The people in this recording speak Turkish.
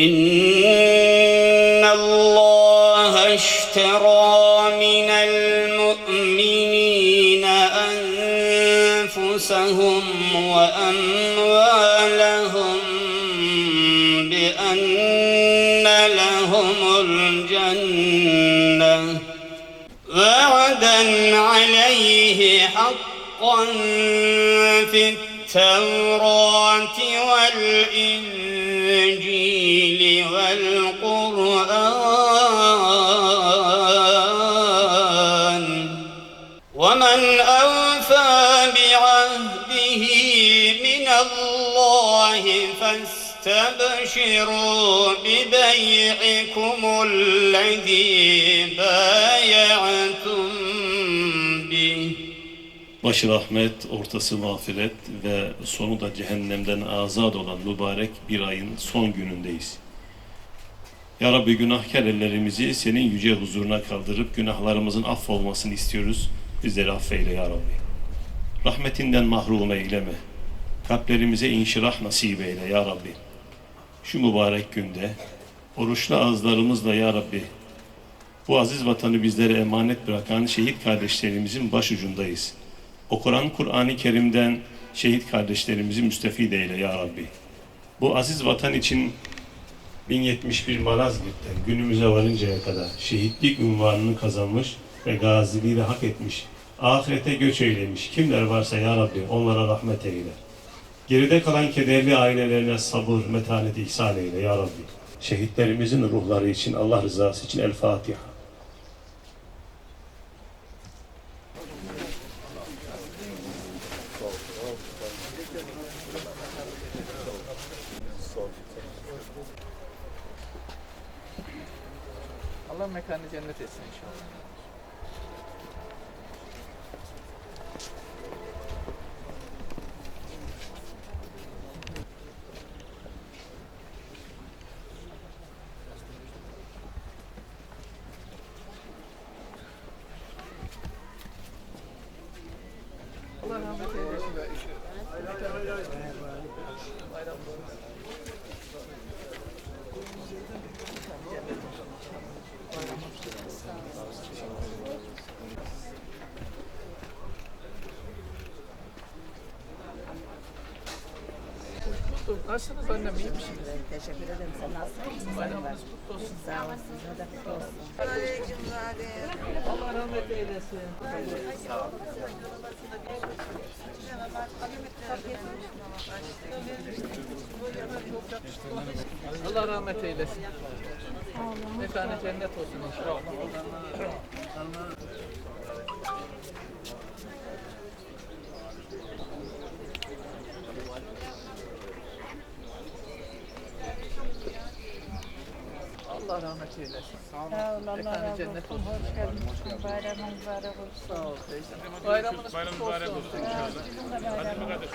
إن الله اشترى من المؤمنين أنفسهم وأموالهم عليه حقا في التوراة والإنجيل والقرآن. ومن أوفى بعهده من الله فاستبشروا ببيعكم الذي بايعتم Başı rahmet, ortası mağfiret ve sonu da cehennemden azad olan mübarek bir ayın son günündeyiz. Ya Rabbi günahkar ellerimizi senin yüce huzuruna kaldırıp günahlarımızın affolmasını istiyoruz. Bizleri affeyle ya Rabbi. Rahmetinden mahrum eyleme. Kalplerimize inşirah nasip eyle ya Rabbi. Şu mübarek günde oruçlu ağızlarımızla ya Rabbi bu aziz vatanı bizlere emanet bırakan şehit kardeşlerimizin başucundayız. Okuran Kur'an-ı Kerim'den şehit kardeşlerimizi müstefid eyle ya Rabbi. Bu aziz vatan için 1071 Malazgirt'ten günümüze varıncaya kadar şehitlik unvanını kazanmış ve gaziliği de hak etmiş. Ahirete göç eylemiş. Kimler varsa ya Rabbi onlara rahmet eyle. Geride kalan kederli ailelerine sabır, metanet ihsan eyle ya Rabbi. Şehitlerimizin ruhları için, Allah rızası için El Fatiha. Allah mekanı cennet etsin inşallah. Allah rahmet eylesin. Bayram Mutlu. Nasılsınız annem? iyi misiniz? Teşekkür ederim. Sen nasılsın? Bayramınız kutlu olsun. Sağ ol. Size de kutlu olsun. Allah rahmet eylesin. Allah rahmet eylesin. Mekanı cennet olsun inşallah. Allah rahmet eylesin. Sağ ol. Allah Mekanı razı cennet olsun. olsun. Hoş geldiniz. Bayramın mübarek olsun. Sağ ol teyzem. Bayramınız kutlu olsun. Sizin de bayramınız.